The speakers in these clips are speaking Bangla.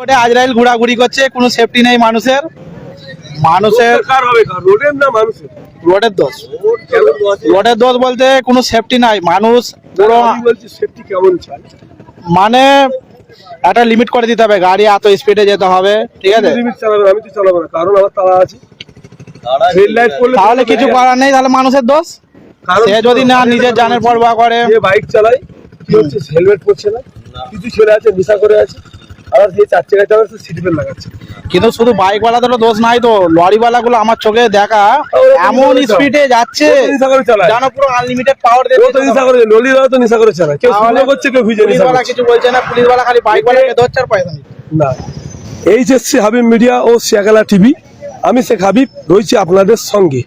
রোডে আজরাইল ঘোরাঘুরি করছে কোনো সেফটি নেই মানুষের। মানুষের কার হবে রোডের না মানুষের? রোডের দোষ? রোডের দোষ বলতে কোনো সেফটি নাই। মানুষ পুরো আমি বলছি সেফটি কেমন চাই? মানে একটা লিমিট করে দিতে হবে। গাড়ি এত স্পিডে যেতে হবে। ঠিক আছে? লিমিট চালাবে না, আমি তো চালাবো না। কারণ আমার তালা আছে। রেড লাইট করলে তাহলে কিছু করার নেই তাহলে মানুষের দোষ? সে যদি না নিজের জানের পরোয়া করে। বাইক চালায় কি হচ্ছে? হেলমেট পরছে না। কিছু ছেলে আছে নেশা করে আছে। আবার যে চার চাকা চালাচ্ছে সিট বেল্ট লাগাচ্ছে কিন্তু শুধু বাইক ওয়ালাদেরও দোষ নাই তো লরি গুলো আমার চোখে দেখা এমন স্পিডে যাচ্ছে নেশা করে চালায় জানো পুরো আনলিমিটেড পাওয়ার ও তো নেশা করে ললিরাও তো নেশা করে চালায় কেউ শুনে করছে কেউ ভিজে নেশা করছে কিছু বলছে না পুলিশওয়ালা খালি বাইক ওয়ালাকে ধরছে আর পয়সা নিচ্ছে না এইচ এসসি হাবিব মিডিয়া ও শিয়াগালা টিভি আমি শেখ হাবিব রয়েছি আপনাদের সঙ্গে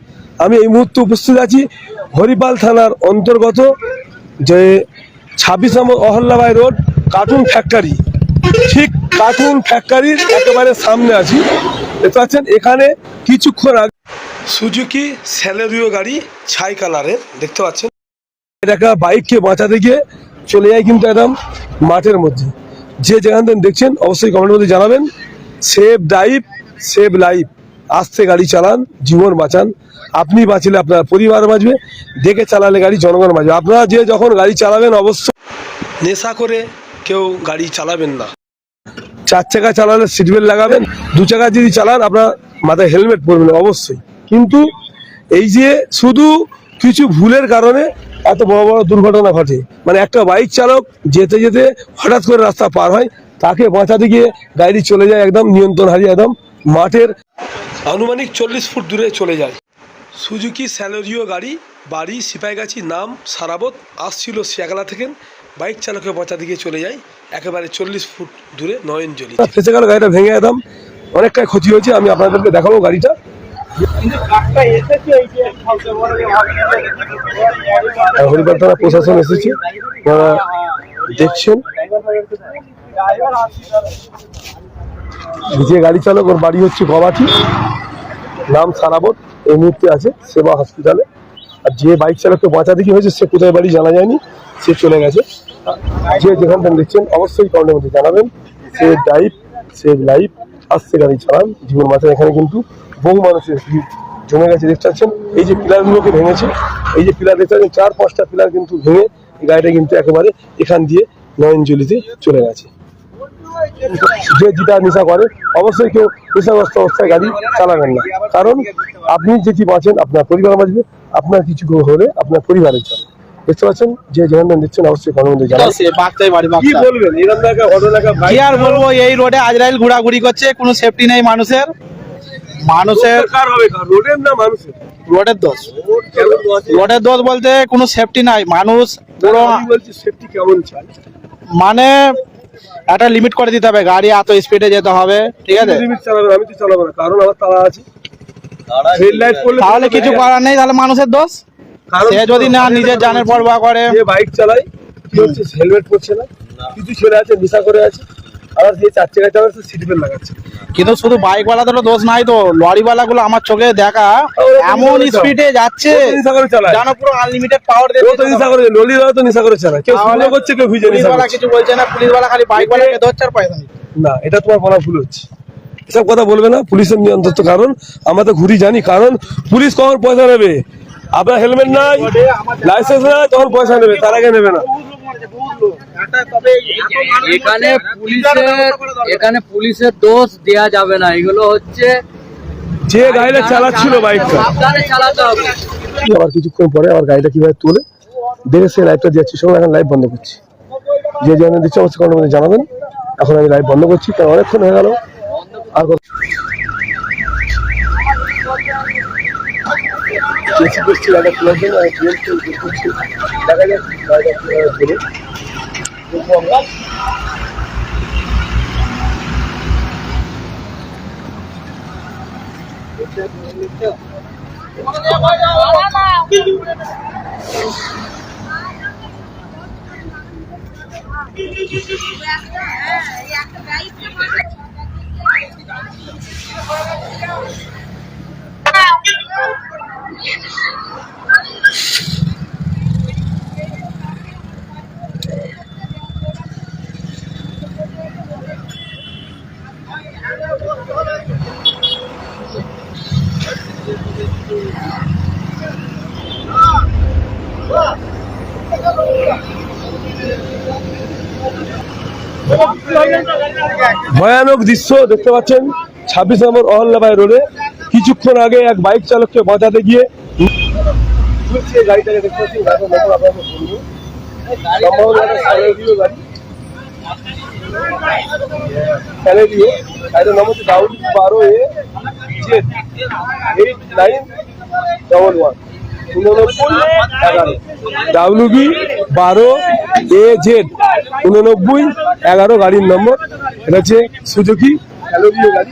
আমি এই মুহূর্তে উপস্থিত আছি হরিপাল থানার অন্তর্গত যে ছাব্বিশ নম্বর অহল্লাবাই রোড কার্টুন ফ্যাক্টরি ঠিক কার্টুন ফ্যাক্টরির একেবারে সামনে আছি। দেখতে পাচ্ছেন এখানে কিছুক্ষণ আগে সুজুকি স্যালেরিও গাড়ি ছাই কালারের দেখতে পাচ্ছেন? এটা বাইককে বাঁচাতে গিয়ে চলে যায় কিন্তু একদম মাঠের মধ্যে। যে যেখান থেকে দেখছেন অবশ্যই কমেন্টের মধ্যে জানাবেন। সেভ ড্রাইভ সেভ লাইফ আস্তে গাড়ি চালান জীবন বাঁচান। আপনি বাঁচলে আপনার পরিবার বাঁচবে দেখে চালালে গাড়ি জনগণ বাঁচবে। আপনারা যে যখন গাড়ি চালাবেন অবশ্যই নেশা করে কেউ গাড়ি চালাবেন না। চার চাকা চালালে সিট বেল্ট লাগাবেন দু চাকা যদি চালান আপনার মাথায় হেলমেট পরবেন অবশ্যই। কিন্তু এই যে শুধু কিছু ভুলের কারণে এত বড় বড় দুর্ঘটনা ঘটে। মানে একটা বাইক চালক যেতে যেতে হঠাৎ করে রাস্তা পার হয় তাকে বাঁচাতে গিয়ে গাড়ি চলে যায় একদম নিয়ন্ত্রণ হারিয়ে একদম মাঠের। আনুমানিক চল্লিশ ফুট দূরে চলে যায়। সুজুকি স্যালোরিও গাড়ি বাড়ি সিপাইগাছি নাম সারাবত আসছিল শিয়াগলা থেকে। বাইক চালককে বাঁচাতে দিকে চলে যায়, একেবারে চল্লিশ ফুট দূরে নয়ন নয়নজলি ফেসে গেল গাড়িটা ভেঙে একদম অনেকটাই ক্ষতি হয়েছে, আমি আপনাদেরকে দেখাবো গাড়িটা। হরিবার থানা প্রশাসন এসেছে ওনারা দেখছেন। যে গাড়ি চালক, ওর বাড়ি হচ্ছে গবাটি নাম সারাবত, এই মুহূর্তে আছে সেবা হসপিটালে আর যে বাইক চালককে বাঁচাতে কি হয়েছে, সে কোথায় বাড়ি জানা যায়নি। সে চলে গেছে। যে যেখান থেকে দেখছেন, অবশ্যই কমেন্টের মধ্যে জানাবেন। সে ড্রাইভ সেভ লাইফ আসছে গাড়ি চালান জীবন বাঁচান এখানে কিন্তু বহু মানুষের ভিড় জমে গেছে, দেখতে পাচ্ছেন। এই যে পিলারগুলোকে ভেঙেছে, এই যে পিলার দেখতে পাচ্ছেন, চার পাঁচটা পিলার কিন্তু ভেঙে এই গাড়িটা কিন্তু একেবারে এখান দিয়ে নয়নজলিতে চলে গেছে। যে যেটা নেশা করে, অবশ্যই কেউ নেশাগ্রস্ত অবস্থায় গাড়ি চালাবেন না। কারণ আপনি যেটি বাঁচেন, আপনার পরিবার বাঁচবে, আপনার কিছু হলে আপনার পরিবারের জন্য। দেখতে পাচ্ছেন? যে যেখান থেকে দেখছেন অবশ্যই বাড়ি কি বলবেন? আর বলব? এই রোডে আজরাইল ঘোরাঘুরি করছে কোনো সেফটি নেই মানুষের। মানুষের কার হবে? কার রোডের না মানুষের? রোডের দোষ? রোডের দোষ বলতে কোনো সেফটি নাই। মানুষ পুরো সেফটি কেমন চাই? মানে একটা লিমিট করে দিতে হবে। গাড়ি এত স্পিডে যেতে হবে। ঠিক আছে? লিমিট চালাবে না, আমি তো চালাবো না। কারণ আমার তালা আছে। তাহলে কিছু করার নেই তাহলে মানুষের দোষ? সে যদি না নিজের জানের পরোয়া করে যে বাইক চালায় কি হচ্ছে? হেলমেট পরছে না। কিছু ছেলে আছে নেশা করে আছে আবার যে চার চাকা চালাচ্ছে সিট বেল্ট লাগাচ্ছে। কিন্তু শুধু বাইক ওয়ালাদেরও দোষ নাই তো লরি গুলো আমার চোখে দেখা এমন স্পিডে যাচ্ছে জানো পুরো আনলিমিটেড পাওয়ার তো নেশা করে ললিরাও তো নেশা করে চালায়। কেউ শুনে করছে কেউ ভিজে নেশা কিছু বলছে না পুলিশওয়ালা খালি বাইক ওয়ালাকে আর নিচ্ছে। না এটা তোমার বলা ভুল হচ্ছে। এসব কথা বলবে না পুলিশের নিয়ন্ত্রণ তো কারণ আমরা তো ঘুরি জানি কারণ পুলিশ কখন পয়সা নেবে? আপনার হেলমেট নাই লাইসেন্স নাই তখন পয়সা নেবে তার আগে নেবে না। এখানে পুলিশের এখানে পুলিশের দোষ দেয়া যাবে না এগুলো হচ্ছে যে গাড়িটা চালাচ্ছিল বাইকটা চালাতে হবে। আবার কিছুক্ষণ পরে আমার গাড়িটা কীভাবে তুলে দেখে সে লাইভটা দিচ্ছি সঙ্গে এখন লাইভ বন্ধ করছি। যে জানিয়ে দিচ্ছে অবশ্যই কমেন্টের মধ্যে জানাবেন। এখন আমি লাইভ বন্ধ করছি কারণ অনেকক্ষণ হয়ে গেল। আর বেশি করছি দাদা খোলার জন্য আমি টুয়েলভ চলছে করছি দেখা যাক দাদা কীভাবে করে কিন্তু আমরা ভয়ানক দৃশ্য দেখতে পাচ্ছেন ছাব্বিশ নম্বর অহল্লাবাই রোডে। কিছুক্ষণ আগে এক বাইক চালককে বাঁচাতে গিয়ে গাড়িটাকে নম্বর বারো A Z eight nine double one উননব্বই এগারো বারো এ জেড উননব্বই এগারো গাড়ির নম্বর। এটা হচ্ছে সুজুকি গাড়ি।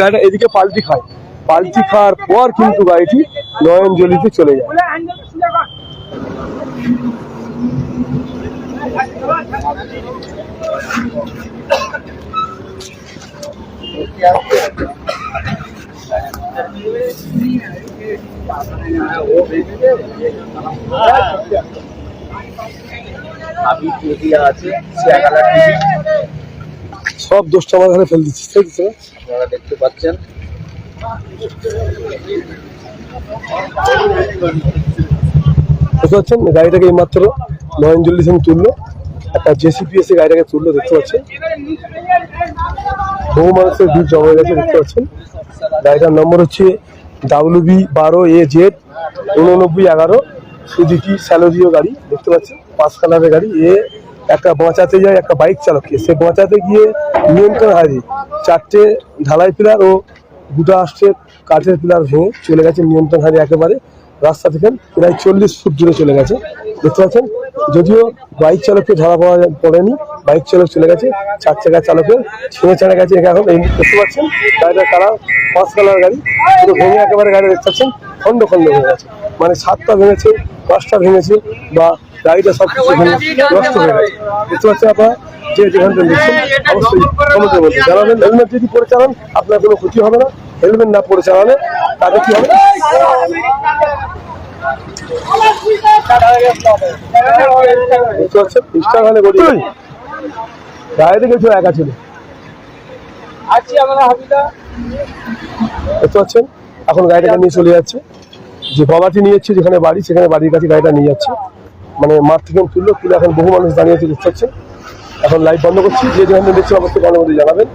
গাড়িটা এদিকে পাল্টি খায়। পাল্টি খাওয়ার পর কিন্তু গাড়িটি নয়নজলিতে চলে যায়। সব দোষটা আমার ঘরে ফেল দিচ্ছিস তাই আপনারা দেখতে পাচ্ছেন। দেখতে পাচ্ছেন গাড়িটাকে এইমাত্র নয়নজল্লিশ আমি তুললো। একটা জেসিপি এসে গাড়িটাকে তুললো, দেখতে পাচ্ছেন। বহু মানুষের ভিড় জমা গেছে, দেখতে পাচ্ছেন। গাড়িটার নম্বর হচ্ছে ডাব্লিউ বি বারো এ জেড উননব্বই এগারো সুজুকি স্যালোরিও গাড়ি, দেখতে পাচ্ছেন। পাঁচ কালারের গাড়ি। এ একটা বাঁচাতে যায়, একটা বাইক চালককে। সে বাঁচাতে গিয়ে নিয়ন্ত্রণ হারিয়ে চারটে ঢালাই পিলার ও দুটো আসছে, কাঠের পিলার ভেঙে চলে গেছে নিয়ন্ত্রণ হারিয়ে একেবারে। রাস্তা থেকে প্রায় চল্লিশ ফুট জুড়ে চলে গেছে। দেখতে পাচ্ছেন? যদিও বাইক চালককে ধরা পাওয়া পড়েনি, বাইক চালক চলে গেছে, চার চাকার চালকের ছেড়ে ছেড়ে গেছে। এখন এই দেখতে পাচ্ছেন, গাড়িটা কালার, পাঁচ কালার গাড়ি, পুরো ভেঙে একেবারে গাড়ি দেখতে পাচ্ছেন, খন্ড খন্ড হয়ে গেছে। মানে সাতটা ভেঙেছে, পাঁচটা ভেঙেছে, বা গাড়িটা সব কিছু ভেঙে নষ্ট হয়ে গেছে। দেখতে পাচ্ছেন আপনারা? যে যেখান থেকে দেখছেন অবশ্যই কমেন্টের মধ্যে জানাবেন হেলমেট যদি পরে চালান আপনার কোনো ক্ষতি হবে না। হেলমেট না পরে চালালে তাতে কি হবে? ইনস্টাগ্রামে গড়ি কিছু একা ছিল। দেখতে পাচ্ছেন এখন গাড়িটাকে নিয়ে চলে যাচ্ছে। যে বাবাটি নিয়ে যাচ্ছে যেখানে বাড়ি সেখানে বাড়ির কাছে গাড়িটা নিয়ে যাচ্ছে। মানে মাঠ থেকে তুললো তুলে এখন বহু মানুষ দাঁড়িয়ে আছে দেখতে পাচ্ছেন এখন লাইভ বন্ধ করছি। যে যেখানে দেখছি অবশ্যই ভালো মধ্যে জানাবেন।